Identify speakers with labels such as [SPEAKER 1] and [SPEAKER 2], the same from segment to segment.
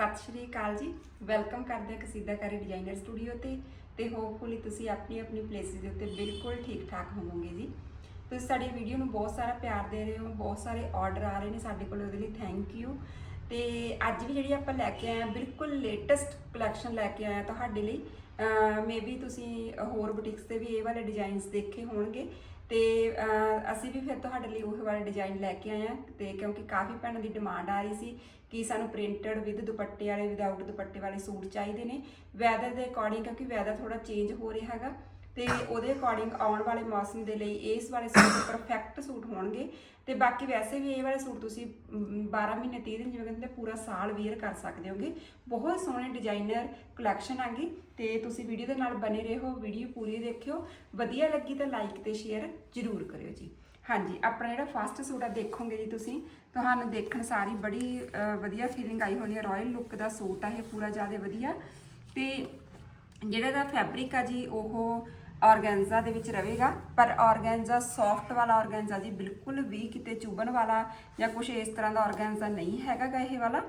[SPEAKER 1] ਸਤਿ ਸ਼੍ਰੀ ਅਕਾਲ ਜੀ। ਵੈਲਕਮ ਕਰਦੇ ਹਾਂ ਕਸੀਦਾਕਾਰੀ ਡਿਜ਼ਾਈਨਰ ਸਟੂਡੀਓ ਤੇ ਤੇ ਹੋਪਫੁਲੀ ਤੁਸੀਂ ਆਪਣੀ ਆਪਣੀ ਪਲੇਸਿਸ ਦੇ ਉੱਤੇ ਬਿਲਕੁਲ ਠੀਕ ਠਾਕ ਹੋਵੋਗੇ ਜੀ। ਤੁਸੀਂ ਸਾਡੀ ਵੀਡੀਓ ਨੂੰ ਬਹੁਤ ਸਾਰਾ ਪਿਆਰ ਦੇ ਰਹੇ ਹੋ, ਬਹੁਤ ਸਾਰੇ ਆਰਡਰ ਆ ਰਹੇ ਨੇ ਸਾਡੇ ਕੋਲ ਉਹਦੇ ਲਈ ਥੈਂਕ ਯੂ ਤੇ ਅੱਜ ਵੀ ਜਿਹੜੀ ਆਪਾਂ ਲੈ ਕੇ ਆਏ ਹਾਂ, ਬਿਲਕੁਲ ਲੇਟੈਸਟ ਕਲੈਕਸ਼ਨ ਲੈ ਕੇ ਆਏ ਹਾਂ ਤੁਹਾਡੇ ਲਈ। ਮੇਬੀ ਤੁਸੀਂ ਹੋਰ ਬੁਟੀਕਸ ਤੇ ਵੀ ਇਹ ਵਾਲੇ ਡਿਜ਼ਾਈਨਸ ਦੇਖੇ ਹੋਣਗੇ। ਤੇ ਅਹ, ਅਸੀਂ ਵੀ ਫਿਰ ਤੁਹਾਡੇ ਲਈ ਉਹ ਵਾਲੇ ਡਿਜ਼ਾਈਨ ਲੈ ਕੇ ਆਏ ਹਾਂ ਤੇ ਕਿਉਂਕਿ ਕਾਫੀ ਭੈਣਾਂ ਦੀ ਡਿਮਾਂਡ ਆ ਰਹੀ ਸੀ ਕਿ ਸਾਨੂੰ ਪ੍ਰਿੰਟਡ ਵਿਦ ਦੁਪੱਟੇ ਵਾਲੇ ਵਿਦਆਊਟ ਦੁਪੱਟੇ ਵਾਲੇ ਸੂਟ ਚਾਹੀਦੇ ਨੇ। ਵੈਦਰ ਦੇ ਅਕੋਰਡਿੰਗ ਕਿਉਂਕਿ ਵੈਦਰ ਥੋੜਾ ਚੇਂਜ ਹੋ ਰਿਹਾ ਹੈਗਾ। ਤੇ ਉਹਦੇ ਅਕੋਰਡਿੰਗ ਆਉਣ ਵਾਲੇ ਮੌਸਮ ਦੇ ਲਈ ਇਸ ਵਾਲੇ ਸੂਟ ਪਰਫੈਕਟ ਸੂਟ ਹੋਣਗੇ। ਤੇ ਬਾਕੀ ਵੈਸੇ ਵੀ ਇਹ ਵਾਲੇ ਸੂਟ ਤੁਸੀਂ ਅਮ, 12 ਮਹੀਨੇ 30 ਦਿਨ ਜਿਵੇਂ ਕਹਿੰਦੇ ਪੂਰਾ ਸਾਲ ਵੇਅਰ ਕਰ ਸਕਦੇ ਹੋਗੇ। ਬਹੁਤ ਸੋਹਣੇ ਡਿਜ਼ਾਈਨਰ ਕਲੈਕਸ਼ਨ ਆਗੀ ਤੇ ਤੁਸੀਂ ਵੀਡੀਓ ਦੇ ਨਾਲ ਬਨੇ ਰਹੋ ਵੀਡੀਓ ਪੂਰੀ ਦੇਖਿਓ। ਵਧੀਆ ਲੱਗੀ ਤਾਂ ਲਾਈਕ ਤੇ ਸ਼ੇਅਰ ਜ਼ਰੂਰ ਕਰਿਓ ਜੀ। ਹਾਂਜੀ ਆਪਣਾ ਜਿਹੜਾ ਫਸਟ ਸੂਟ ਆ ਦੇਖੋਗੇ ਜੀ ਤੁਸੀਂ। ਤੁਹਾਨੂੰ ਦੇਖਣ ਸਾਰੀ ਬੜੀ ਵਧੀਆ ਫੀਲਿੰਗ ਆਈ ਹੋਣੀ ਹੈ ਰਾਇਲ ਲੁੱਕ ਦਾ ਸੂਟ ਆ ਇਹ ਪੂਰਾ ਜ਼ਿਆਦਾ ਵਧੀਆ। ਤੇ ਜਿਹੜਾ ਦਾ ਫੈਬਰਿਕ ਆ ਜੀ, ਉਹ ਆਰਗੈਂਜ਼ਾ ਦੇ ਵਿੱਚ ਰਹੇਗਾ। ਪਰ ਆਰਗੈਂਜ਼ਾ ਸੌਫਟ ਵਾਲਾ ਆਰਗੈਂਜ਼ਾ ਜੀ, ਬਿਲਕੁਲ ਵੀ ਕਿਤੇ ਚੁਭਣ ਵਾਲਾ ਜਾਂ ਕੁਝ ਇਸ ਤਰ੍ਹਾਂ ਦਾ ਆਰਗੈਂਜ਼ਾ ਨਹੀਂ ਹੈਗਾ ਗਾ ਇਹ ਵਾਲਾ।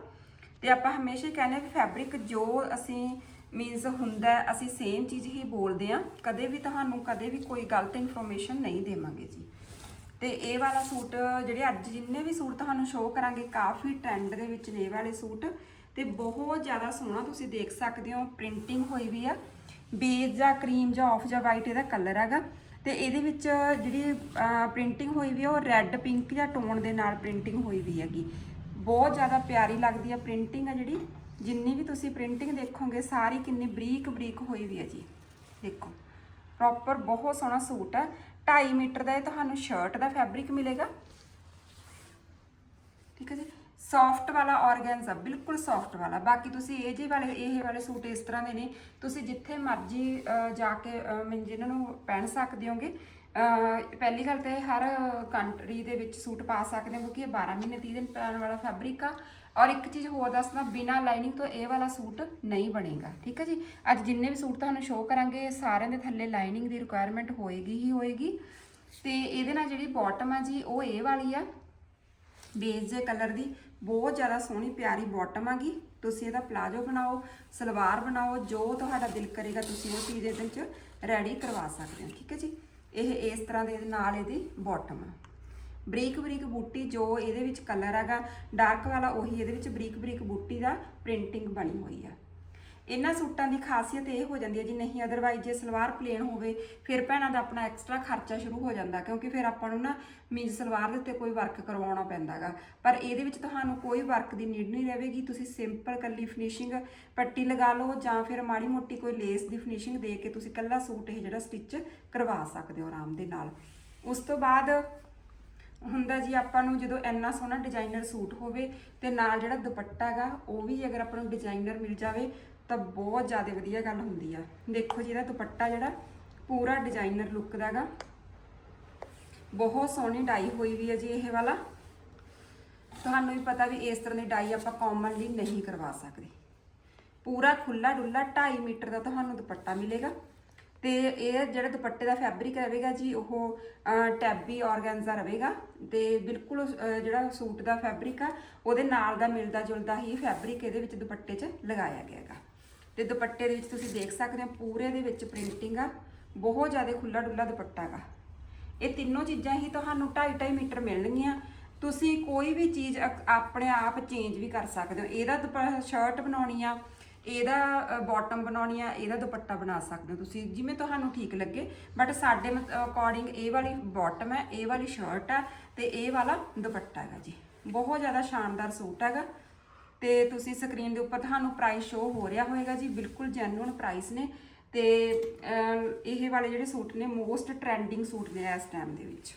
[SPEAKER 1] ਤੇ ਆਪਾਂ ਹਮੇਸ਼ਾ ਹੀ ਕਹਿੰਦੇ ਆ ਕਿ ਫੈਬਰਿਕ ਜੋ ਅਸੀਂ ਮੀਨਸ ਹੁੰਦਾ, ਅਸੀਂ ਸੇਮ ਚੀਜ਼ ਹੀ ਬੋਲਦੇ ਆ ਕਦੇ ਵੀ ਤੁਹਾਨੂੰ, ਕਦੇ ਵੀ ਕੋਈ ਗਲਤ ਇਨਫੋਰਮੇਸ਼ਨ ਨਹੀਂ ਦੇਵਾਂਗੇ ਜੀ। ਤੇ ਇਹ ਵਾਲਾ ਸੂਟ ਜਿਹੜੇ ਅੱਜ ਜਿੰਨੇ ਵੀ ਸੂਟ ਤੁਹਾਨੂੰ ਸ਼ੋਅ ਕਰਾਂਗੇ, ਕਾਫੀ ਟ੍ਰੈਂਡ ਦੇ ਵਿੱਚ ਨੇ ਇਹ ਵਾਲੇ ਸੂਟ। ਤੇ ਬਹੁਤ ਜ਼ਿਆਦਾ ਸੋਹਣਾ ਤੁਸੀਂ ਦੇਖ ਸਕਦੇ ਹੋ ਪ੍ਰਿੰਟਿੰਗ ਹੋਈ ਵੀ ਆ। ਬੇਜ ਜਾਂ ਕਰੀਮ ਜਾਂ ਆਫ ਜਾਂ ਵਾਈਟ ਇਹਦਾ ਕਲਰ ਹੈਗਾ। ਤੇ ਇਹਦੇ ਵਿੱਚ ਜਿਹੜੀ ਪ੍ਰਿੰਟਿੰਗ ਹੋਈ ਵੀ ਆ, ਉਹ ਰੈੱਡ ਪਿੰਕ ਜਾਂ ਟੋਨ ਦੇ ਨਾਲ ਪ੍ਰਿੰਟਿੰਗ ਹੋਈ ਵੀ ਹੈਗੀ। ਬਹੁਤ ਜ਼ਿਆਦਾ ਪਿਆਰੀ ਲੱਗਦੀ ਆ ਪ੍ਰਿੰਟਿੰਗ ਆ ਜਿਹੜੀ। ਜਿੰਨੀ ਵੀ ਤੁਸੀਂ ਪ੍ਰਿੰਟਿੰਗ ਦੇਖੋਗੇ, ਸਾਰੀ ਕਿੰਨੀ ਬਰੀਕ ਬਰੀਕ ਹੋਈ ਵੀ ਹੈ ਜੀ। ਦੇਖੋ ਪ੍ਰੋਪਰ ਬਹੁਤ ਸੋਹਣਾ ਸੂਟ ਹੈ 2.5 ਮੀਟਰ ਦਾ ਇਹ ਤੁਹਾਨੂੰ ਸ਼ਰਟ ਦਾ ਫੈਬਰਿਕ ਮਿਲੇਗਾ। ਠੀਕ ਹੈ ਜੀ? ਸੌਫਟ ਵਾਲਾ ਆਰਗੈਂਜ਼ਾ ਬਿਲਕੁਲ ਸੌਫਟ ਵਾਲਾ। ਬਾਕੀ ਤੁਸੀਂ ਇਹ ਜੇ ਵਾਲੇ ਇਹ ਵਾਲੇ ਸੂਟ ਇਸ ਤਰ੍ਹਾਂ ਦੇ ਨੇ। ਤੁਸੀਂ ਜਿੱਥੇ ਮਰਜ਼ੀ ਜਾ ਕੇ ਅਹ, ਇਹਨਾਂ ਨੂੰ ਪਹਿਨ ਸਕਦੇ ਹੋਗੇ ਪਹਿਲੀ ਗੱਲ ਤਾਂ ਇਹ ਹਰ ਕੰਟਰੀ ਦੇ ਵਿੱਚ ਸੂਟ ਪਾ ਸਕਦੇ ਹੋ ਕਿਉਂਕਿ ਇਹ 12 ਮਹੀਨੇ 30 ਦਿਨ ਪੈਣ ਵਾਲਾ ਫੈਬਰਿਕ ਆ। ਔਰ ਇੱਕ ਚੀਜ਼ ਹੋਰ ਦੱਸਣਾ ਬਿਨਾ ਲਾਈਨਿੰਗ ਤੋਂ ਇਹ ਵਾਲਾ ਸੂਟ ਨਹੀਂ ਬਣੇਗਾ ਠੀਕ ਹੈ ਜੀ? ਅੱਜ ਜਿੰਨੇ ਵੀ ਸੂਟ ਤੁਹਾਨੂੰ ਸ਼ੋਅ ਕਰਾਂਗੇ ਸਾਰਿਆਂ ਦੇ ਥੱਲੇ ਲਾਈਨਿੰਗ ਦੀ ਰਿਕੁਆਇਰਮੈਂਟ ਹੋਏਗੀ ਹੀ ਹੋਏਗੀ। ਤੇ ਇਹਦੇ ਨਾਲ ਜਿਹੜੀ ਬਾਟਮ ਆ ਜੀ ਉਹ ਇਹ ਵਾਲੀ ਆ ਬੇਜ ਦੇ ਕਲਰ ਦੀ। ਬਹੁਤ ਜ਼ਿਆਦਾ ਸੋਹਣੀ ਪਿਆਰੀ ਬਾਟਮ ਆਗੀ ਤੁਸੀਂ ਇਹਦਾ ਪਲਾਜੋ ਬਣਾਓ, ਸਲਵਾਰ ਬਣਾਓ, ਜੋ ਤੁਹਾਡਾ ਦਿਲ ਕਰੇਗਾ ਤੁਸੀਂ ਉਹ ਚੀਜ਼ ਇਹਦੇ ਵਿੱਚ ਰੈਡੀ ਕਰਵਾ ਸਕਦੇ ਹੋ, ਠੀਕ ਹੈ ਜੀ? ਇਹ ਇਸ ਤਰ੍ਹਾਂ ਦੇ ਨਾਲ ਇਹਦੀ ਬਾਟਮ ਆ। ਬਰੀਕ ਬਰੀਕ ਬੂਟੀ ਜੋ ਇਹਦੇ ਵਿੱਚ ਕਲਰ ਹੈਗਾ ਡਾਰਕ ਵਾਲਾ ਉਹੀ ਇਹਦੇ ਵਿੱਚ ਬਰੀਕ ਬਰੀਕ ਬੂਟੀ ਦਾ ਪ੍ਰਿੰਟਿੰਗ ਬਣੀ ਹੋਈ ਆ। ਇਹਨਾਂ ਸੂਟਾਂ ਦੀ ਖਾਸੀਅਤ ਇਹ ਹੋ ਜਾਂਦੀ ਹੈ ਜੀ, ਨਹੀਂ ਅਦਰਵਾਈਜ਼ ਜੇ ਸਲਵਾਰ ਪਲੇਨ ਹੋਵੇ, ਫਿਰ ਭੈਣਾਂ ਦਾ ਆਪਣਾ ਐਕਸਟਰਾ ਖਰਚਾ ਸ਼ੁਰੂ ਹੋ ਜਾਂਦਾ ਕਿਉਂਕਿ ਫਿਰ ਆਪਾਂ ਨੂੰ ਨਾ ਮੀਨਸ ਸਲਵਾਰ ਦੇ ਉੱਤੇ ਕੋਈ ਵਰਕ ਕਰਵਾਉਣਾ ਪੈਂਦਾਗਾ ਪਰ ਇਹਦੇ ਵਿੱਚ ਤੁਹਾਨੂੰ ਕੋਈ ਵਰਕ ਦੀ ਨੀਡ ਨਹੀਂ ਰਹੇਗੀ, ਤੁਸੀਂ ਸਿੰਪਲ ਕੱਲੀ ਫਿਨਿਸ਼ਿੰਗ ਪੱਟੀ ਲਗਾ ਲਓ ਜਾਂ ਫਿਰ ਮਾੜੀ ਮੋਟੀ ਕੋਈ ਲੇਸ ਦੀ ਫਿਨਿਸ਼ਿੰਗ ਦੇ ਕੇ ਤੁਸੀਂ ਕੱਲਾ ਸੂਟ ਇਹ ਜਿਹੜਾ ਸਟਿਚ ਕਰਵਾ ਸਕਦੇ ਹੋ ਆਰਾਮ ਦੇ ਨਾਲ। ਉਸ ਤੋਂ ਬਾਅਦ ਹੁੰਦਾ ਜੀ ਆਪਾਂ ਨੂੰ ਜਦੋਂ ਇੰਨਾ ਸੋਹਣਾ ਡਿਜ਼ਾਈਨਰ ਸੂਟ ਹੋਵੇ ਤੇ ਨਾਲ ਜਿਹੜਾ ਦੁਪੱਟਾ ਹੈਗਾ ਉਹ ਵੀ ਅਗਰ ਆਪਾਂ ਨੂੰ ਡਿਜ਼ਾਈਨਰ ਮਿਲ ਜਾਵੇ ਤਾਂ ਬਹੁਤ ਜ਼ਿਆਦਾ ਵਧੀਆ ਗੱਲ ਹੁੰਦੀ ਆ। ਦੇਖੋ ਜੀ ਇਹਦਾ ਦੁਪੱਟਾ ਜਿਹੜਾ ਪੂਰਾ ਡਿਜ਼ਾਈਨਰ ਲੁੱਕ ਦਾ ਹੈਗਾ। ਬਹੁਤ ਸੋਹਣੀ ਡਾਈ ਹੋਈ ਵੀ ਹੈ ਜੀ ਇਹ ਵਾਲਾ। ਤੁਹਾਨੂੰ ਵੀ ਪਤਾ ਵੀ ਇਸ ਤਰ੍ਹਾਂ ਦੀ ਡਾਈ ਆਪਾਂ ਕਾਮਨਲੀ ਨਹੀਂ ਕਰਵਾ ਸਕਦੇ। ਪੂਰਾ ਖੁੱਲਾ ਡੁੱਲਾ 2.5 ਮੀਟਰ ਦਾ ਤੁਹਾਨੂੰ ਦੁਪੱਟਾ ਮਿਲੇਗਾ। ਤੇ ਇਹ ਜਿਹੜਾ ਦੁਪੱਟੇ ਦਾ ਫੈਬਰਿਕ ਰਹੇਗਾ ਜੀ ਉਹ ਅਹ, ਟੈਬੀ ਆਰਗੈਂਜ਼ਾ ਰਹੇਗਾ। ਤੇ ਬਿਲਕੁਲ ਜਿਹੜਾ ਸੂਟ ਦਾ ਫੈਬਰਿਕ ਆ ਉਹਦੇ ਨਾਲ ਦਾ ਮਿਲਦਾ ਜੁਲਦਾ ਹੀ ਫੈਬਰਿਕ ਇਹਦੇ ਵਿੱਚ ਦੁਪੱਟੇ 'ਚ ਲਗਾਇਆ ਗਿਆ ਹੈਗਾ। ਤੇ ਦੁਪੱਟੇ ਦੇ ਵਿੱਚ ਤੁਸੀਂ ਦੇਖ ਸਕਦੇ ਹੋ ਪੂਰੇ ਦੇ ਵਿੱਚ ਪ੍ਰਿੰਟਿੰਗ ਆ, ਬਹੁਤ ਜ਼ਿਆਦਾ ਖੁੱਲਾ ਡੁੱਲਾ ਦੁਪੱਟਾ ਹੈਗਾ ਇਹ ਤਿੰਨੋਂ ਚੀਜ਼ਾਂ ਹੀ ਤੁਹਾਨੂੰ 2.5 ਮੀਟਰ ਮਿਲਣਗੀਆਂ। ਤੁਸੀਂ ਕੋਈ ਵੀ ਚੀਜ਼ ਅਕ- ਆਪਣੇ ਆਪ ਚੇਂਜ ਵੀ ਕਰ ਸਕਦੇ ਹੋ। ਇਹਦਾ ਸ਼ਰਟ ਬਣਾਉਣੀ ਆ, ਇਹਦਾ ਬਾਟਮ ਬਣਾਉਣੀ ਆ, ਇਹਦਾ ਦੁਪੱਟਾ ਬਣਾ ਸਕਦੇ ਹੋ ਤੁਸੀਂ, ਜਿਵੇਂ ਤੁਹਾਨੂੰ ਠੀਕ ਲੱਗੇ। ਬਟ ਸਾਡੇ ਅਕੋਰਡਿੰਗ ਇਹ ਵਾਲੀ ਬਾਟਮ ਹੈ ਇਹ ਵਾਲੀ ਸ਼ਰਟ ਹੈ ਤੇ ਇਹ ਵਾਲਾ ਦੁਪੱਟਾ ਹੈਗਾ ਜੀ। ਬਹੁਤ ਜ਼ਿਆਦਾ ਸ਼ਾਨਦਾਰ ਸੂਟ ਹੈਗਾ। ਤੇ ਤੁਸੀਂ ਸਕਰੀਨ ਦੇ ਉੱਪਰ ਤੁਹਾਨੂੰ ਪ੍ਰਾਈਸ ਸ਼ੋ ਹੋ ਰਿਹਾ ਹੋਏਗਾ ਜੀ, ਬਿਲਕੁਲ ਜੈਨੂਇਨ ਪ੍ਰਾਈਸ ਨੇ ਤੇ ਇਹ ਵਾਲੇ ਜਿਹੜੇ ਸੂਟ ਨੇ ਮੋਸਟ ਟ੍ਰੈਂਡਿੰਗ ਸੂਟ ਨੇ ਇਸ ਟਾਈਮ ਦੇ ਵਿੱਚ।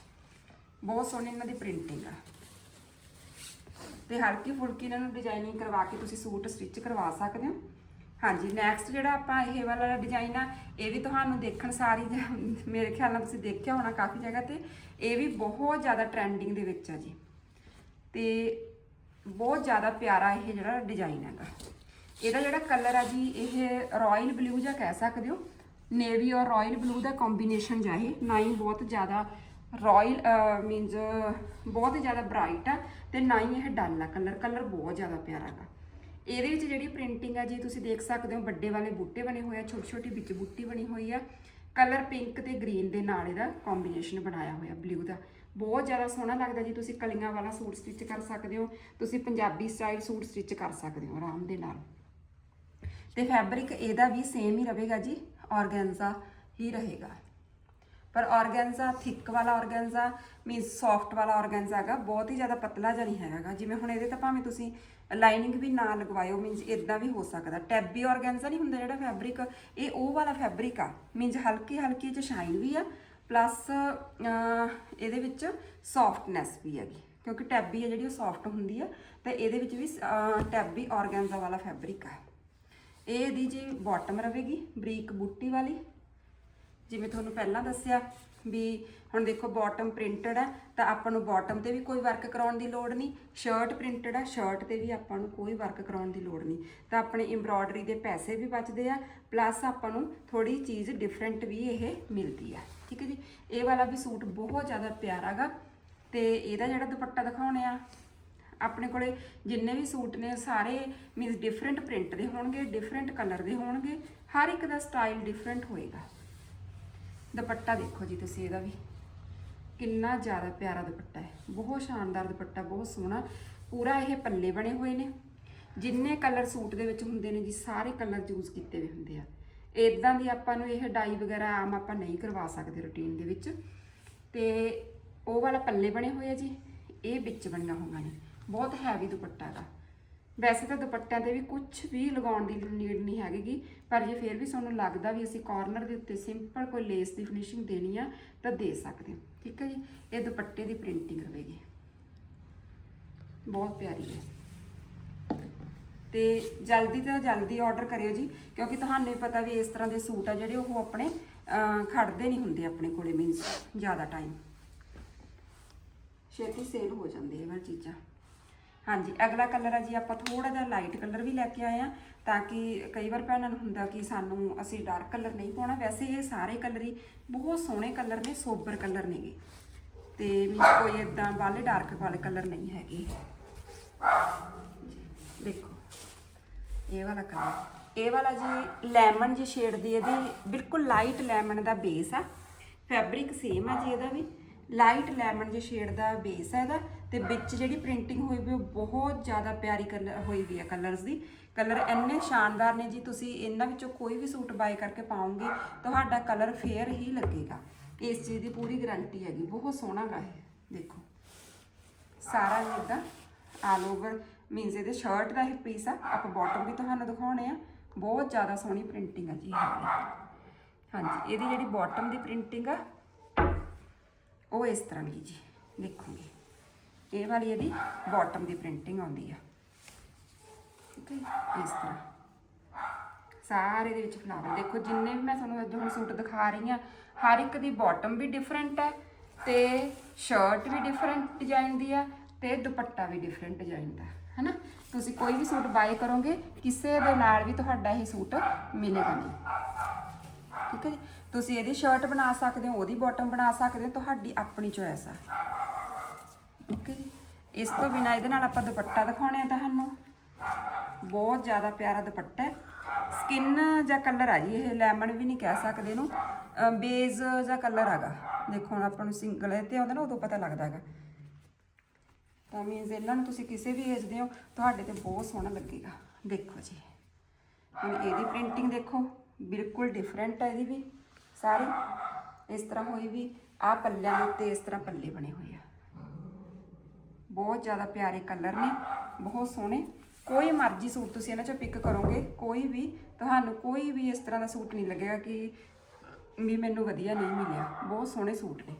[SPEAKER 1] ਬਹੁਤ ਸੋਹਣੀ ਇਹਨਾਂ ਦੀ ਪ੍ਰਿੰਟਿੰਗ ਆ। ਤੇ ਹਲਕੀ ਫੁਲਕੀ ਇਹਨਾਂ ਨੂੰ ਡਿਜ਼ਾਈਨਿੰਗ ਕਰਵਾ ਕੇ ਤੁਸੀਂ ਸੂਟ ਸਟਿਚ ਕਰਵਾ ਸਕਦੇ ਹੋ। ਹਾਂਜੀ ਨੈਕਸਟ ਜਿਹੜਾ ਆਪਾਂ ਇਹ ਵਾਲਾ ਡਿਜ਼ਾਈਨ ਆ, ਇਹ ਵੀ ਤੁਹਾਨੂੰ ਦੇਖਣ ਸਾਰੀ ਜ- ਮੇਰੇ ਖਿਆਲ ਨਾਲ ਤੁਸੀਂ ਦੇਖਿਆ ਹੋਣਾ ਕਾਫੀ ਜਗ੍ਹਾ ਤੇ, ਇਹ ਵੀ ਬਹੁਤ ਜ਼ਿਆਦਾ ਟ੍ਰੈਂਡਿੰਗ ਦੇ ਵਿੱਚ ਆ ਜੀ। ਤੇ ਬਹੁਤ ਜ਼ਿਆਦਾ ਪਿਆਰਾ ਇਹ ਜਿਹੜਾ ਡਿਜ਼ਾਈਨ ਹੈਗਾ। ਇਹਦਾ ਜਿਹੜਾ ਕਲਰ ਆ ਜੀ, ਇਹ ਰਾਇਲ ਬਲੂ ਜਾਂ ਕਹਿ ਸਕਦੇ ਹੋ। ਨੇਵੀ ਔਰ ਰਾਇਲ ਬਲੂ ਦਾ ਕੰਬੀਨੇਸ਼ਨ ਜਾ ਇਹ। ਨਾ ਹੀ ਬਹੁਤ ਜ਼ਿਆਦਾ ਰਾਇਲ ਮੀਨਸ ਬਹੁਤ ਜ਼ਿਆਦਾ ਬ੍ਰਾਈਟ ਆ ਤੇ ਨਾ ਹੀ ਇਹ ਡਲ ਆ ਕਲਰ ਕਲਰ ਬਹੁਤ ਜ਼ਿਆਦਾ ਪਿਆਰਾ ਹੈਗਾ। ਇਹਦੇ ਵਿੱਚ ਜਿਹੜੀ ਪ੍ਰਿੰਟਿੰਗ ਆ ਜੀ, ਤੁਸੀਂ ਦੇਖ ਸਕਦੇ ਹੋ ਵੱਡੇ ਵਾਲੇ ਬੂਟੇ ਬਣੇ ਹੋਏ ਆ, ਛੋਟੀ ਛੋਟੀ ਵਿੱਚ ਬੂਟੀ ਬਣੀ ਹੋਈ ਆ। ਕਲਰ ਪਿੰਕ ਤੇ ਗ੍ਰੀਨ ਦੇ ਨਾਲ ਇਹਦਾ ਕੰਬੀਨੇਸ਼ਨ ਬਣਾਇਆ ਹੋਇਆ ਬਲੂ ਦਾ। ਬਹੁਤ ਜ਼ਿਆਦਾ ਸੋਹਣਾ ਲੱਗਦਾ ਜੀ, ਤੁਸੀਂ ਕਲੀਆਂ ਵਾਲਾ ਸੂਟ ਸਟਿਚ ਕਰ ਸਕਦੇ ਹੋ, ਤੁਸੀਂ ਪੰਜਾਬੀ ਸਟਾਈਲ ਸੂਟ ਸਟਿਚ ਕਰ ਸਕਦੇ ਹੋ ਆਰਾਮ ਦੇ ਨਾਲ। ਤੇ ਫੈਬਰਿਕ ਇਹਦਾ ਵੀ ਸੇਮ ਹੀ ਰਹੇਗਾ ਜੀ ਆਰਗੈਂਜ਼ਾ ਹੀ ਰਹੇਗਾ। ਪਰ ਆਰਗੈਂਜ਼ਾ ਥਿਕ ਵਾਲਾ ਆਰਗੈਂਜ਼ਾ ਮੀਨਸ ਸੌਫਟ ਵਾਲਾ ਆਰਗੈਂਜ਼ਾ ਹੈਗਾ, ਬਹੁਤ ਹੀ ਜ਼ਿਆਦਾ ਪਤਲਾ ਜਿਹਾ ਨਹੀਂ ਹੈਗਾ। ਜਿਵੇਂ ਹੁਣ ਇਹਦੇ ਤਾਂ ਭਾਵੇਂ ਤੁਸੀਂ ਲਾਈਨਿੰਗ ਵੀ ਨਾ ਲਗਵਾਇਓ ਮੀਨਸ ਇਦਾਂ ਵੀ ਹੋ ਸਕਦਾ। ਟੈਬੀ ਆਰਗੈਂਜ਼ਾ ਨਹੀਂ ਹੁੰਦਾ ਜਿਹੜਾ ਫੈਬਰਿਕ ਇਹ ਉਹ ਵਾਲਾ ਫੈਬਰਿਕ ਆ। ਮੀਨਸ ਹਲਕੀ ਹਲਕੀ ਚ ਸ਼ਾਈਨ ਵੀ ਆ ਪਲੱਸ ਇਹਦੇ ਵਿੱਚ ਸੌਫਟਨੈਸ ਵੀ ਹੈਗੀ। ਕਿਉਂਕਿ ਟੈਬੀ ਹੈ ਜਿਹੜੀ, ਉਹ ਸੌਫਟ ਹੁੰਦੀ ਆ। ਤੇ ਇਹਦੇ ਵਿੱਚ ਵੀ ਟੈਬੀ ਆਰਗੈਂਜ਼ਾ ਵਾਲਾ ਫੈਬਰਿਕ ਆ। ਇਹ ਦੀ ਜੀ ਬਾਟਮ ਰਵੇਗੀ ਬਰੀਕ ਬੂਟੀ ਵਾਲੀ। ਜਿਵੇਂ ਤੁਹਾਨੂੰ ਪਹਿਲਾਂ ਦੱਸਿਆ ਵੀ ਹੁਣ ਦੇਖੋ ਬਾਟਮ ਪ੍ਰਿੰਟਡ ਹੈ, ਤਾਂ ਆਪਾਂ ਨੂੰ ਬਾਟਮ ਤੇ ਵੀ ਕੋਈ ਵਰਕ ਕਰਾਉਣ ਦੀ ਲੋੜ ਨਹੀਂ। ਸ਼ਰਟ ਪ੍ਰਿੰਟਡ ਹੈ ਸ਼ਰਟ ਤੇ ਵੀ ਆਪਾਂ ਨੂੰ ਕੋਈ ਵਰਕ ਕਰਾਉਣ ਦੀ ਲੋੜ ਨਹੀਂ। ਤਾਂ ਆਪਣੇ ਐਮਬ੍ਰੋਇਡਰੀ ਦੇ ਪੈਸੇ ਵੀ ਬਚਦੇ ਆ ਪਲੱਸ ਆਪਾਂ ਨੂੰ ਥੋੜੀ ਚੀਜ਼ ਡਿਫਰੈਂਟ ਵੀ ਇਹ ਮਿਲਦੀ ਆ। ਠੀਕ ਹੈ ਜੀ? ਇਹ ਵਾਲਾ ਵੀ ਸੂਟ ਬਹੁਤ ਜ਼ਿਆਦਾ ਪਿਆਰਾ ਗਾ, ਤੇ ਇਹਦਾ ਜਿਹੜਾ ਦੁਪੱਟਾ ਦਿਖਾਉਣੇ ਆ, ਆਪਣੇ ਕੋਲੇ ਜਿੰਨੇ ਵੀ ਸੂਟ ਨੇ, ਸਾਰੇ ਮੀਨਸ ਡਿਫਰੈਂਟ ਪ੍ਰਿੰਟ ਦੇ ਹੋਣਗੇ ਡਿਫਰੈਂਟ ਕਲਰ ਦੇ ਹੋਣਗੇ, ਹਰ ਇੱਕ ਦਾ ਸਟਾਈਲ ਡਿਫਰੈਂਟ ਹੋਏਗਾ। ਦੁਪੱਟਾ ਦੇਖੋ ਜੀ ਤੁਸੀਂ ਇਹਦਾ ਵੀ। ਕਿੰਨਾ ਜ਼ਿਆਦਾ ਪਿਆਰਾ ਦੁਪੱਟਾ ਹੈ। ਬਹੁਤ ਸ਼ਾਨਦਾਰ ਦੁਪੱਟਾ, ਬਹੁਤ ਸੋਹਣਾ। ਪੂਰਾ ਇਹ ਪੱਲੇ ਬਣੇ ਹੋਏ ਨੇ। ਜਿੰਨੇ ਕਲਰ ਸੂਟ ਦੇ ਵਿੱਚ ਹੁੰਦੇ ਨੇ ਜੀ, ਸਾਰੇ ਕਲਰ ਯੂਜ਼ ਕੀਤੇ ਹੋਏ ਹੁੰਦੇ ਆ। ਇਦਾਂ ਦੀ ਆਪਾਂ ਨੂੰ ਇਹ ਡਾਈ ਵਗੈਰਾ ਆਮ ਆਪਾਂ ਨਹੀਂ ਕਰਵਾ ਸਕਦੇ ਰੁਟੀਨ ਦੇ ਵਿੱਚ। ਤੇ ਉਹ ਵਾਲਾ ਪੱਲੇ ਬਣੇ ਹੋਏ ਆ ਜੀ। ਇਹ ਵਿੱਚ ਬਣੀਆਂ ਹੋਈਆਂ ਨੇ ਬਹੁਤ ਹੈਵੀ ਦੁਪੱਟਾ ਦਾ ਵੈਸੇ ਤਾਂ ਦੁਪੱਟਿਆਂ ਤੇ ਵੀ ਕੁਝ ਵੀ ਲਗਾਉਣ ਦੀ ਨੀਡ ਨਹੀਂ ਹੈਗੀ ਪਰ ਜੇ ਫਿਰ ਵੀ ਤੁਹਾਨੂੰ ਲੱਗਦਾ ਵੀ ਅਸੀਂ ਕਾਰਨਰ ਦੇ ਉੱਤੇ ਸਿੰਪਲ ਕੋਈ ਲੇਸ ਦੀ ਫਿਨਿਸ਼ਿੰਗ ਦੇਣੀ ਆ ਤਾਂ ਦੇ ਸਕਦੇ ਹੋ। ਠੀਕ ਹੈ ਜੀ? ਇਹ ਦੁਪੱਟੇ ਦੀ ਪ੍ਰਿੰਟਿੰਗ ਰਹੇਗੀ ਬਹੁਤ ਪਿਆਰੀ ਹੈ। ਤੇ ਜਲਦੀ ਤੋਂ ਜਲਦੀ ਆਰਡਰ ਕਰਿਓ ਜੀ ਕਿਉਂਕਿ ਤੁਹਾਨੂੰ ਵੀ ਪਤਾ ਵੀ ਇਸ ਤਰ੍ਹਾਂ ਦੇ ਸੂਟ ਆ ਜਿਹੜੇ ਉਹ ਆਪਣੇ ਅਹ, ਖੜਦੇ ਨਹੀਂ ਹੁੰਦੇ ਆਪਣੇ ਕੋਲੇ ਮੀਨਸ ਜ਼ਿਆਦਾ ਟਾਈਮ ਛੇਤੀ ਸੇਲ ਹੋ ਜਾਂਦੇ ਇਹ ਵਾਰ ਚੀਜ਼ਾਂ। ਹਾਂਜੀ, ਅਗਲਾ ਕਲਰ ਆ ਜੀ, ਆਪਾਂ ਥੋੜਾ ਜਿਹਾ ਲਾਈਟ ਕਲਰ ਵੀ ਲੈ ਕੇ ਆਏ ਆ ਤਾਂ ਕਿ ਕਈ ਵਾਰ ਭੈਣਾਂ ਨੂੰ ਹੁੰਦਾ ਕਿ ਸਾਨੂੰ ਅਸੀਂ ਡਾਰਕ ਕਲਰ ਨਹੀਂ ਪਾਉਣਾ। ਵੈਸੇ ਇਹ ਸਾਰੇ ਕਲਰ ਹੀ ਬਹੁਤ ਸੋਹਣੇ ਕਲਰ ਨੇ ਸੋਬਰ ਕਲਰ ਨੇਗੇ। ਤੇ ਵੀ ਕੋਈ ਇਦਾਂ ਵਾਲੇ ਡਾਰਕ ਵਾਲੇ ਕਲਰ ਨਹੀਂ ਹੈਗੇ। ਦੇਖੋ, ਇਹ ਵਾਲਾ ਕਲਰ ਇਹ ਵਾਲਾ ਜੀ ਲੈਮਨ ਜੀ ਸ਼ੇਡ ਦੀ ਇਹਦੀ ਬਿਲਕੁਲ ਲਾਈਟ ਲੈਮਨ ਦਾ ਬੇਸ ਆ। ਫੈਬਰਿਕ ਸੇਮ ਆ ਜੀ ਇਹਦਾ ਵੀ। ਲਾਈਟ ਲੈਮਨ ਜੀ ਸ਼ੇਡ ਦਾ ਬੇਸ ਹੈ ਇਹਦਾ। ਤੇ ਵਿੱਚ ਜਿਹੜੀ ਪ੍ਰਿੰਟਿੰਗ ਹੋਈ ਵੀ ਉਹ ਬਹੁਤ ਜ਼ਿਆਦਾ ਪਿਆਰੀ ਕਲਰ ਹੋਈ ਵੀ ਹੈ ਕਲਰਸ ਦੀ। ਕਲਰ ਇੰਨੇ ਸ਼ਾਨਦਾਰ ਨੇ ਜੀ, ਤੁਸੀਂ ਇਹਨਾਂ ਵਿੱਚੋਂ ਕੋਈ ਵੀ ਸੂਟ ਬਾਈ ਕਰਕੇ ਪਾਓਗੇ, ਤੁਹਾਡਾ ਕਲਰ ਫੇਅਰ ਹੀ ਲੱਗੇਗਾ। ਇਸ ਚੀਜ਼ ਦੀ ਪੂਰੀ ਗਾਰੰਟੀ ਹੈਗੀ, ਬਹੁਤ ਸੋਹਣਾ ਗਾ ਇਹ, ਦੇਖੋ। ਸਾਰਾ ਜਿੱਦਾਂ ਆਲ ਓਵਰ ਮੀਨਸ ਇਹਦੇ ਸ਼ਰਟ ਦਾ ਇਹ ਪੀਸ ਆ, ਆਪਾਂ ਬਾਟਮ ਵੀ ਤੁਹਾਨੂੰ ਦਿਖਾਉਣੇ ਆ, ਬਹੁਤ ਜ਼ਿਆਦਾ ਸੋਹਣੀ ਪ੍ਰਿੰਟਿੰਗ ਆ ਜੀ ਹਾਂਜੀ, ਇਹਦੀ ਜਿਹੜੀ ਬਾਟਮ ਦੀ ਪ੍ਰਿੰਟਿੰਗ ਆ, ਉਹ ਇਸ ਤਰ੍ਹਾਂ ਦੀ ਜੀ, ਦੇਖੋਗੇ। ਇਹ ਵਾਲੀ ਇਹਦੀ ਬਾਟਮ ਦੀ ਪ੍ਰਿੰਟਿੰਗ ਆਉਂਦੀ ਆ। ਠੀਕ ਹੈ ਜੀ? ਇਸ ਤਰ੍ਹਾਂ। ਸਾਰੇ ਦੇ ਵਿੱਚ ਫਲਾਵਰ ਦੇਖੋ, ਜਿੰਨੇ ਵੀ ਮੈਂ ਤੁਹਾਨੂੰ ਅੱਜ ਹੁਣ ਸੂਟ ਦਿਖਾ ਰਹੀ ਆ, ਹਰ ਇੱਕ ਦੀ ਬਾਟਮ ਵੀ ਡਿਫਰੈਂਟ ਹੈ ਤੇ ਸ਼ਰਟ ਵੀ ਡਿਫਰੈਂਟ ਡਿਜ਼ਾਈਨ ਦੀ ਆ ਤੇ ਦੁਪੱਟਾ ਵੀ ਡਿਫਰੈਂਟ ਡਿਜ਼ਾਈਨ ਦਾ, ਹੈਨਾ? ਤੁਸੀਂ ਕੋਈ ਵੀ ਸੂਟ ਬਾਏ ਕਰੋਗੇ, ਕਿਸੇ ਦੇ ਨਾਲ ਵੀ ਤੁਹਾਡਾ ਇਹ ਸੂਟ ਮਿਲੇਗਾ ਨਹੀਂ। ਠੀਕ ਹੈ ਜੀ? ਤੁਸੀਂ ਇਹਦੀ ਸ਼ਰਟ ਬਣਾ ਸਕਦੇ ਹੋ, ਉਹਦੀ ਬਾਟਮ ਬਣਾ ਸਕਦੇ ਹੋ, ਤੁਹਾਡੀ ਆਪਣੀ ਚੋਇਸ ਆ। ਓਕੇ। ਜੀ ਇਸ ਤੋਂ ਬਿਨਾ ਇਹਦੇ ਨਾਲ ਆਪਾਂ ਦੁਪੱਟਾ ਦਿਖਾਉਣੇ ਆ ਤੁਹਾਨੂੰ। ਬਹੁਤ ਜ਼ਿਆਦਾ ਪਿਆਰਾ ਦੁਪੱਟਾ ਹੈ। ਸਕਿਨ ਜਾਂ ਕਲਰ ਆ ਜੀ ਇਹ ਲੈਮਨ ਵੀ ਨਹੀਂ ਕਹਿ ਸਕਦੇ ਇਹਨੂੰ। ਬੇਜ਼ ਜਾਂ ਕਲਰ ਹੈਗਾ। ਦੇਖੋ ਹੁਣ ਆਪਾਂ ਨੂੰ ਸਿੰਗਲ ਇਹ ਤੇ ਆਉਂਦਾ ਨਾ, ਉਦੋਂ ਪਤਾ ਲੱਗਦਾ ਹੈਗਾ। ਤਾਂ ਮੀਨਸ ਇਹਨਾਂ ਨੂੰ ਤੁਸੀਂ ਕਿਸੇ ਵੀ ਏਜ ਦੇ ਹੋ, ਤੁਹਾਡੇ ਤੇ ਬਹੁਤ ਸੋਹਣਾ ਲੱਗੇਗਾ। ਦੇਖੋ ਜੀ। ਹੁਣ ਇਹਦੀ ਪ੍ਰਿੰਟਿੰਗ ਦੇਖੋ। ਬਿਲਕੁਲ ਡਿਫਰੈਂਟ ਹੈ ਇਹਦੀ ਵੀ। ਸਾਰੀ। ਇਸ ਤਰ੍ਹਾਂ ਹੋਈ ਵੀ, ਆਹ ਪੱਲਿਆਂ ਦੇ ਉੱਤੇ ਇਸ ਤਰ੍ਹਾਂ ਪੱਲੇ ਬਣੇ ਹੋਏ ਆ। ਬਹੁਤ ਜ਼ਿਆਦਾ ਪਿਆਰੇ ਕਲਰ ਨੇ, ਬਹੁਤ ਸੋਹਣੇ। ਕੋਈ ਮਰਜ਼ੀ ਸੂਟ ਤੁਸੀਂ ਇਹਨਾਂ ਚੋਂ ਪਿਕ ਕਰੋਗੇ, ਕੋਈ ਵੀ, ਤੁਹਾਨੂੰ ਕੋਈ ਵੀ ਇਸ ਤਰ੍ਹਾਂ ਦਾ ਸੂਟ ਨਹੀਂ ਲੱਗੇਗਾ ਕਿ ਵੀ ਮੈਨੂੰ ਵਧੀਆ ਨਹੀਂ ਮਿਲਿਆ। ਬਹੁਤ ਸੋਹਣੇ ਸੂਟ ਨੇ।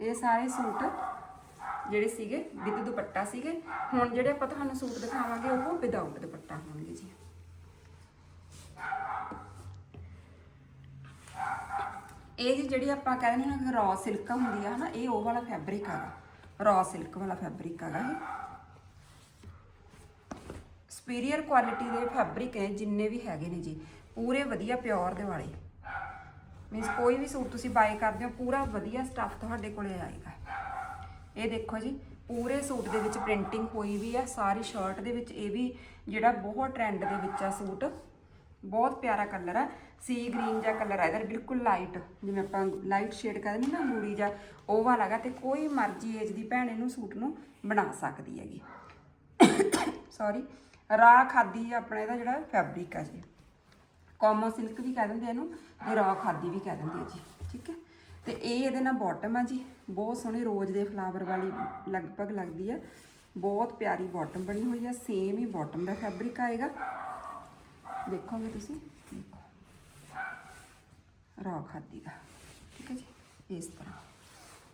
[SPEAKER 1] ਇਹ ਸਾਰੇ ਸੂਟ ਜਿਹੜੇ ਸੀਗੇ, ਵਿਦ ਦੁਪੱਟਾ ਸੀਗੇ, ਹੁਣ ਜਿਹੜੇ ਆਪਾਂ ਤੁਹਾਨੂੰ ਸੂਟ ਦਿਖਾਵਾਂਗੇ, ਉਹ ਵਿਦਆਊਟ ਦੁਪੱਟਾ ਹੋਣਗੇ ਜੀ। ਇਹ ਜੀ ਜਿਹੜੀ ਆਪਾਂ ਕਹਿੰਦੇ ਨੇ ਨਾ ਰॉ ਸਿਲਕ ਹੁੰਦੀ ਆ, ਹਨਾ, ਇਹ ਉਹ ਵਾਲਾ ਫੈਬਰਿਕ ਹੈਗਾ ਰॉ ਸਿਲਕ ਵਾਲਾ ਫੈਬਰਿਕ ਹੈਗਾ ਇਹ। ਸੁਪੀਰੀਅਰ ਕੁਆਲਿਟੀ ਦੇ ਫੈਬਰਿਕ ਹੈ, ਜਿੰਨੇ ਵੀ ਹੈਗੇ ਨੇ ਜੀ। ਪੂਰੇ ਵਧੀਆ ਪਿਓਰ ਦੇ ਵਾਲੇ। ਮੀਨਸ ਕੋਈ ਵੀ ਸੂਟ ਤੁਸੀਂ ਬਾਈ ਕਰਦੇ ਹੋ, ਪੂਰਾ ਵਧੀਆ ਸਟੱਫ ਤੁਹਾਡੇ ਕੋਲੇ ਆਏਗਾ। ਇਹ ਦੇਖੋ ਜੀ, ਪੂਰੇ ਸੂਟ ਦੇ ਵਿੱਚ ਪ੍ਰਿੰਟਿੰਗ ਹੋਈ ਵੀ ਆ, ਸਾਰੀ ਸ਼ਰਟ ਦੇ ਵਿੱਚ ਇਹ ਵੀ ਜਿਹੜਾ ਬਹੁਤ ਟ੍ਰੈਂਡ ਦੇ ਵਿੱਚ ਆ ਸੂਟ। ਬਹੁਤ ਪਿਆਰਾ ਕਲਰ ਆ। ਸੀ ਗ੍ਰੀਨ ਜਿਹਾ ਕਲਰ ਆ ਇਹਦਾ, ਬਿਲਕੁਲ ਲਾਈਟ ਜਿਵੇਂ ਆਪਾਂ ਲਾਈਟ ਸ਼ੇਡ ਕਹਿੰਦੇ ਨੇ ਨਾ ਮੂਰੀ ਜਾਂ ਉਹ ਵਾਲਾ ਗਾ ਤੇ ਕੋਈ ਮਰਜ਼ੀ ਏਜ ਦੀ ਭੈਣ ਇਹਨੂੰ ਸੂਟ ਨੂੰ ਬਣਾ ਸਕਦੀ ਹੈਗੀ। ਸੌਰੀ ਰਾ ਖਾਦੀ ਆਪਣਾ ਇਹਦਾ ਜਿਹੜਾ ਫੈਬਰਿਕ ਆ ਜੀ। ਕਾਮੋ ਸਿਲਕ ਵੀ ਕਹਿ ਦਿੰਦੇ ਇਹਨੂੰ, ਤੇ ਰਾ ਖਾਦੀ ਵੀ ਕਹਿ ਦਿੰਦੇ ਆ ਜੀ, ਠੀਕ ਹੈ? ਤੇ ਇਹ ਇਹਦੇ ਨਾਲ ਬਾਟਮ ਆ ਜੀ। ਬਹੁਤ ਸੋਹਣੇ ਰੋਜ਼ ਦੇ ਫਲਾਵਰ ਵਾਲੀ ਲਗਭਗ ਲੱਗਦੀ ਆ। ਬਹੁਤ ਪਿਆਰੀ ਬਾਟਮ ਬਣੀ ਹੋਈ ਆ ਸੇਮ ਹੀ ਬਾਟਮ ਦਾ ਫੈਬਰਿਕ ਆਏਗਾ। ਦੇਖੋਗੇ ਤੁਸੀਂ? ਦੇਖੋ। ਰਾ ਖਾਦੀ ਦਾ ਠੀਕ ਹੈ ਜੀ? ਇਸ ਤਰ੍ਹਾਂ।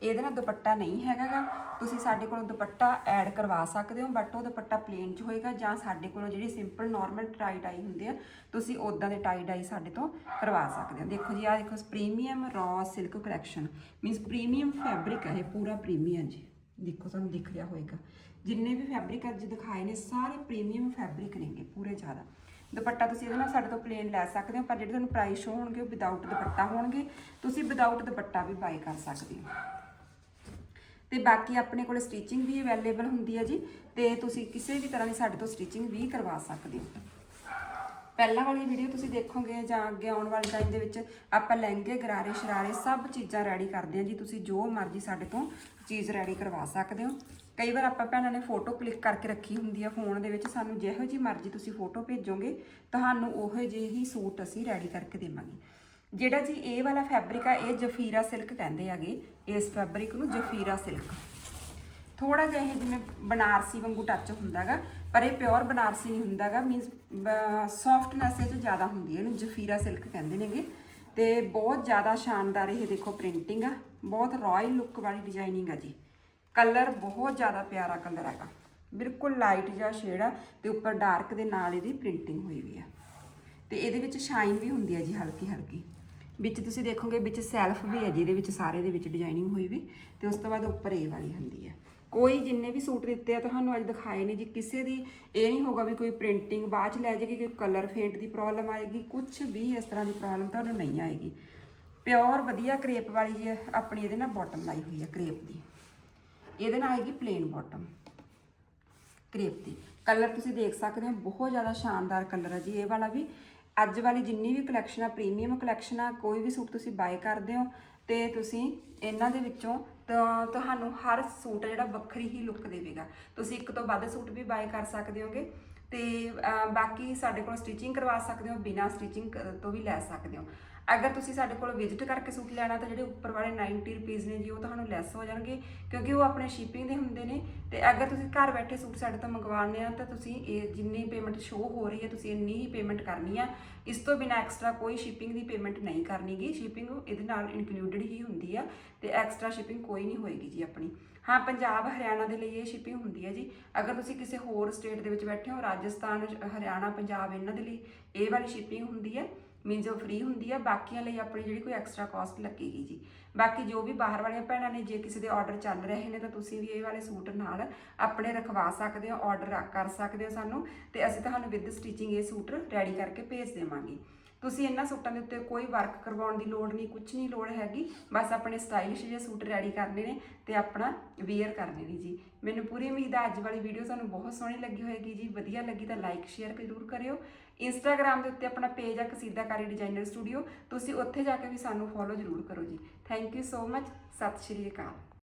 [SPEAKER 1] ਇਹਦੇ ਨਾਲ ਦੁਪੱਟਾ ਨਹੀਂ ਹੈਗਾਗਾ। ਤੁਸੀਂ ਸਾਡੇ ਕੋਲੋਂ ਦੁਪੱਟਾ ਐਡ ਕਰਵਾ ਸਕਦੇ ਹੋ ਬਟ ਉਹ ਦੁਪੱਟਾ ਪਲੇਨ ਚ ਹੋਏਗਾ ਜਾਂ ਸਾਡੇ ਕੋਲੋਂ ਜਿਹੜੀ ਸਿੰਪਲ ਨਾਰਮਲ ਟਾਈ ਡਾਈ ਹੁੰਦੇ ਆ, ਤੁਸੀਂ ਉਦਾਂ ਦੇ ਟਾਈ ਡਾਈ ਸਾਡੇ ਤੋਂ ਕਰਵਾ ਸਕਦੇ ਹੋ। ਦੇਖੋ ਜੀ ਆ ਦੇਖੋ premium raw silk collection means premium fabric ਹੈ ਇਹ, ਪੂਰਾ ਪ੍ਰੀਮੀਅਮ ਜੀ। ਦੇਖੋ, ਤੁਹਾਨੂੰ ਦਿਖ ਰਿਹਾ ਹੋਏਗਾ। ਜਿੰਨੇ ਵੀ ਫੈਬਰਿਕ ਅੱਜ ਦਿਖਾਏ ਨੇ, ਸਾਰੇ ਪ੍ਰੀਮੀਅਮ ਫੈਬਰਿਕ ਨੇਗੇ, ਪੂਰੇ ਜ਼ਿਆਦਾ। ਦੁਪੱਟਾ ਤੁਸੀਂ ਇਹਦੇ ਨਾਲ ਸਾਡੇ ਤੋਂ ਪਲੇਨ ਲੈ ਸਕਦੇ ਹੋ, ਪਰ ਜਿਹੜੇ ਤੁਹਾਨੂੰ ਪ੍ਰਾਈਸ ਸ਼ੋ ਹੋਣਗੇ ਉਹ ਵਿਦਆਊਟ ਦੁਪੱਟਾ ਹੋਣਗੇ। ਤੁਸੀਂ ਵਿਦਆਊਟ ਦੁਪੱਟਾ ਵੀ ਬਾਈ ਕਰ ਸਕਦੇ ਹੋ। ਤੇ ਬਾਕੀ ਆਪਣੇ ਕੋਲ ਸਟਿਚਿੰਗ ਵੀ ਅਵੇਲੇਬਲ ਹੁੰਦੀ ਹੈ ਜੀ, ਤੇ ਤੁਸੀਂ ਕਿਸੇ ਵੀ ਤਰ੍ਹਾਂ ਦੀ ਸਾਡੇ ਤੋਂ ਸਟਿਚਿੰਗ ਵੀ ਕਰਵਾ ਸਕਦੇ ਹੋ। ਪਹਿਲਾਂ ਵਾਲੀ ਵੀਡੀਓ ਤੁਸੀਂ ਦੇਖੋਗੇ ਜਾਂ ਅੱਗੇ ਆਉਣ ਵਾਲੇ ਟਾਈਮ ਦੇ ਵਿੱਚ ਆਪਾਂ ਲਹਿੰਗੇ, ਗਰਾਰੇ, ਸ਼ਰਾਰੇ ਸਭ ਚੀਜ਼ਾਂ ਰੈਡੀ ਕਰਦੇ ਹਾਂ ਜੀ, ਤੁਸੀਂ ਜੋ ਮਰਜ਼ੀ ਸਾਡੇ ਤੋਂ ਚੀਜ਼ ਰੈਡੀ ਕਰਵਾ ਸਕਦੇ ਹੋ। ਕਈ ਵਾਰ ਆਪਾਂ ਭੈਣਾਂ ਨੇ ਫੋਟੋ ਕਲਿੱਕ ਕਰਕੇ ਰੱਖੀ ਹੁੰਦੀ ਆ ਫੋਨ ਦੇ ਵਿੱਚ, ਸਾਨੂੰ ਜਿਹੋ ਜੀ ਮਰਜ਼ੀ ਤੁਸੀਂ ਫੋਟੋ ਭੇਜੋਗੇ, ਤੁਹਾਨੂੰ ਉਹੋ ਜਿਹੇ ਹੀ ਸੂਟ ਅਸੀਂ ਰੈਡੀ ਕਰਕੇ ਦੇਵਾਂਗੇ। ਜਿਹੜਾ ਜੀ ਇਹ ਵਾਲਾ ਫੈਬਰਿਕ ਆ, ਇਹ ਜਫੀਰਾ ਸਿਲਕ ਕਹਿੰਦੇ ਆਗੇ ਇਸ ਫੈਬਰਿਕ ਨੂੰ ਜਫੀਰਾ ਸਿਲਕ ਥੋੜਾ ਜਿਹਾ ਇਹ ਜਿਵੇਂ ਬਨਾਰਸੀ ਵਾਂਗੂ ਟੱਚ ਹੁੰਦਾਗਾ ਪਰ ਇਹ ਪਿਓਰ ਬਨਾਰਸੀ ਨਹੀਂ ਹੁੰਦਾਗਾ ਮੀਨਸ ਸੌਫਟਨੈਸ ਇਹ 'ਚ ਜ਼ਿਆਦਾ ਹੁੰਦੀ ਹੈ, ਇਹਨੂੰ ਜਫੀਰਾ ਸਿਲਕ ਕਹਿੰਦੇ ਨੇਗੇ। ਤੇ ਬਹੁਤ ਜ਼ਿਆਦਾ ਸ਼ਾਨਦਾਰ ਇਹ ਦੇਖੋ ਪ੍ਰਿੰਟਿੰਗ ਆ, ਬਹੁਤ ਰਾਇਲ ਲੁੱਕ ਵਾਲੀ ਡਿਜ਼ਾਈਨਿੰਗ ਆ ਜੀ। ਕਲਰ ਬਹੁਤ ਜ਼ਿਆਦਾ ਪਿਆਰਾ ਕਲਰ ਹੈਗਾ। ਬਿਲਕੁਲ ਲਾਈਟ ਜਿਹਾ ਸ਼ੇਡ ਆ ਤੇ ਉੱਪਰ ਡਾਰਕ ਦੇ ਨਾਲ ਇਹਦੀ ਪ੍ਰਿੰਟਿੰਗ ਹੋਈ ਵੀ ਆ। ਤੇ ਇਹਦੇ ਵਿੱਚ ਸ਼ਾਈਨ ਵੀ ਹੁੰਦੀ ਹੈ ਜੀ ਹਲਕੀ ਹਲਕੀ। ਵਿੱਚ ਤੁਸੀਂ ਦੇਖੋਗੇ ਵਿੱਚ ਸੈਲਫ ਵੀ ਹੈ ਜਿਹਦੇ ਵਿੱਚ ਸਾਰੇ ਦੇ ਵਿੱਚ ਡਿਜ਼ਾਈਨਿੰਗ ਹੋਈ ਵੀ। ਤੇ ਉਸ ਤੋਂ ਬਾਅਦ ਉੱਪਰ ਇਹ ਵਾਲੀ ਹੁੰਦੀ ਹੈ ਕੋਈ ਜਿੰਨੇ ਵੀ ਸੂਟ ਦਿੱਤੇ ਆ, ਤੁਹਾਨੂੰ ਅੱਜ ਦਿਖਾਏ ਨਹੀਂ ਜੀ। ਕਿਸੇ ਦੀ ਇਹ ਨਹੀਂ ਹੋਗਾ ਵੀ ਕੋਈ ਪ੍ਰਿੰਟਿੰਗ ਬਾਅਦ ਚ ਲੈ ਜਾਏਗੀ, ਕੋਈ ਕਲਰ ਫੇਂਟ ਦੀ ਪ੍ਰੋਬਲਮ ਆਏਗੀ। ਕੁਝ ਵੀ ਇਸ ਤਰ੍ਹਾਂ ਦੀ ਪ੍ਰੋਬਲਮ ਤੁਹਾਨੂੰ ਨਹੀਂ ਆਏਗੀ। ਪਿਓਰ ਵਧੀਆ ਕਰੇਪ ਵਾਲੀ ਜੀ, ਆਪਣੀ ਇਹਦੇ ਨਾਲ ਬਾਟਮ ਲਾਈ ਹੋਈ ਹੈ ਕਰੇਪ ਦੀ। ਇਹਦੇ ਨਾਲ ਆਏਗੀ ਪਲੇਨ ਬਾਟਮ ਕਰੇਪ ਦੀ। ਕਲਰ ਤੁਸੀਂ ਦੇਖ ਸਕਦੇ ਹੋ, ਬਹੁਤ ਜ਼ਿਆਦਾ ਸ਼ਾਨਦਾਰ ਕਲਰ ਹੈ ਜੀ ਇਹ ਵਾਲਾ ਵੀ। ਅੱਜ ਵਾਲੀ ਜਿੰਨੀ ਵੀ ਕਲੈਕਸ਼ਨ ਆ ਪ੍ਰੀਮੀਅਮ ਕਲੈਕਸ਼ਨ ਆ, ਕੋਈ ਵੀ ਸੂਟ ਤੁਸੀਂ ਬਾਏ ਕਰਦੇ ਹੋ ਤੇ ਤੁਸੀਂ ਇਹਨਾਂ ਦੇ ਵਿੱਚੋਂ ਤਾਂ ਤੁਹਾਨੂੰ ਹਰ ਸੂਟ ਜਿਹੜਾ ਵੱਖਰੀ ਹੀ ਲੁੱਕ ਦੇਵੇਗਾ। ਤੁਸੀਂ ਇੱਕ ਤੋਂ ਵੱਧ ਸੂਟ ਵੀ ਬਾਏ ਕਰ ਸਕਦੇ ਹੋਗੇ ਤੇ ਬਾਕੀ ਸਾਡੇ ਕੋਲ ਸਟਿਚਿੰਗ ਕਰਵਾ ਸਕਦੇ ਹੋ, ਬਿਨਾ ਸਟਿਚਿੰਗ ਤੋਂ ਵੀ ਲੈ ਸਕਦੇ ਹੋ। ਅਗਰ ਤੁਸੀਂ ਸਾਡੇ ਕੋਲ ਵਿਜ਼ਿਟ ਕਰਕੇ ਸੂਟ ਲੈਣਾ, ਤਾਂ ਜਿਹੜੇ ਉੱਪਰ ਵਾਲੇ 90 ਰੁਪਏ ਨੇ ਜੀ, ਉਹ ਤੁਹਾਨੂੰ ਲੈਸ ਹੋ ਜਾਣਗੇ, ਕਿਉਂਕਿ ਉਹ ਆਪਣੇ ਸ਼ਿਪਿੰਗ ਦੇ ਹੁੰਦੇ ਨੇ। ਤੇ ਅਗਰ ਤੁਸੀਂ ਘਰ ਬੈਠੇ ਸੂਟ ਸਾਡੇ ਤੋਂ ਮੰਗਵਾਉਂਦੇ ਆ ਤਾਂ ਤੁਸੀਂ ਇਹ ਜਿੰਨੀ ਪੇਮੈਂਟ ਸ਼ੋ ਹੋ ਰਹੀ ਹੈ, ਤੁਸੀਂ ਇੰਨੀ ਹੀ ਪੇਮੈਂਟ ਕਰਨੀ ਆ। ਇਸ ਤੋਂ ਬਿਨਾ ਐਕਸਟਰਾ ਕੋਈ ਸ਼ਿਪਿੰਗ ਦੀ ਪੇਮੈਂਟ ਨਹੀਂ ਕਰਨੀਗੀ ਸ਼ਿਪਿੰਗ ਇਹਦੇ ਨਾਲ ਇਨਕਲੂਡਡ ਹੀ ਹੁੰਦੀ ਆ, ਤੇ ਐਕਸਟਰਾ ਸ਼ਿਪਿੰਗ ਕੋਈ ਨਹੀਂ ਹੋਏਗੀ ਜੀ ਆਪਣੀ। ਹਾਂ, ਪੰਜਾਬ, ਹਰਿਆਣਾ ਦੇ ਲਈ ਇਹ ਸ਼ਿਪਿੰਗ ਹੁੰਦੀ ਹੈ ਜੀ। ਅਗਰ ਤੁਸੀਂ ਕਿਸੇ ਹੋਰ ਸਟੇਟ ਦੇ ਵਿੱਚ ਬੈਠੇ ਹੋ, ਰਾਜਸਥਾਨ, ਹਰਿਆਣਾ, ਪੰਜਾਬ, ਇਹਨਾਂ ਦੇ ਲਈ ਇਹ ਵਾਲੀ ਸ਼ਿਪਿੰਗ ਹੁੰਦੀ ਹੈ ਮੀਨਸ ਉਹ ਫ੍ਰੀ ਹੁੰਦੀ ਆ, ਬਾਕੀਆਂ ਲਈ ਆਪਣੀ ਜਿਹੜੀ ਕੋਈ ਐਕਸਟਰਾ ਕਾਸਟ ਲੱਗੇਗੀ ਜੀ। ਬਾਕੀ ਜੋ ਵੀ ਬਾਹਰ ਵਾਲੀਆਂ ਭੈਣਾਂ ਨੇ, ਜੇ ਕਿਸੇ ਦੇ ਆਰਡਰ ਚੱਲ ਰਹੇ ਨੇ, ਤਾਂ ਤੁਸੀਂ ਵੀ ਇਹ ਵਾਲੇ ਸੂਟ ਨਾਲ ਆਪਣੇ ਰਖਵਾ ਸਕਦੇ ਹੋ ਆਰਡਰ ਕਰ ਸਕਦੇ ਹੋ ਸਾਨੂੰ, ਤੇ ਅਸੀਂ ਤੁਹਾਨੂੰ ਵਿਦ ਸਟਿਚਿੰਗ ਇਹ ਸੂਟ ਰੈਡੀ ਕਰਕੇ ਭੇਜ ਦੇਵਾਂਗੇ। ਤੁਸੀਂ ਇਹਨਾਂ ਸੂਟਾਂ ਦੇ ਉੱਤੇ ਕੋਈ ਵਰਕ ਕਰਵਾਉਣ ਦੀ ਲੋੜ ਨਹੀਂ ਕੁਝ ਨਹੀਂ ਲੋੜ ਹੈਗੀ। ਬਸ ਆਪਣੇ ਸਟਾਈਲਿਸ਼ ਜਿਹੇ ਸੂਟ ਰੈਡੀ ਕਰਨੇ ਨੇ ਤੇ ਆਪਣਾ ਵੇਅਰ ਕਰਨੇ ਨੇ ਜੀ। ਮੈਨੂੰ ਪੂਰੀ ਉਮੀਦ ਹੈ ਅੱਜ ਵਾਲੀ ਵੀਡੀਓ ਤੁਹਾਨੂੰ ਬਹੁਤ ਸੋਹਣੀ ਲੱਗੀ ਹੋਏਗੀ ਜੀ। ਵਧੀਆ ਲੱਗੀ ਤਾਂ ਲਾਈਕ ਸ਼ੇਅਰ ਜ਼ਰੂਰ ਕਰਿਓ। ਇੰਸਟਾਗ੍ਰam ਦੇ ਉੱਤੇ ਆਪਣਾ ਪੇਜ ਆ ਕਸੀਦਾਕਾਰੀ ਡਿਜ਼ਾਈਨਰ ਸਟੂਡੀਓ ਤੁਸੀਂ ਉੱਥੇ ਜਾ ਕੇ ਵੀ ਸਾਨੂੰ ਫੋਲੋ ਜ਼ਰੂਰ ਕਰੋ ਜੀ। ਥੈਂਕ ਯੂ ਸੋ ਮਚ ਸਤਿ ਸ਼੍ਰੀ ਅਕਾਲ।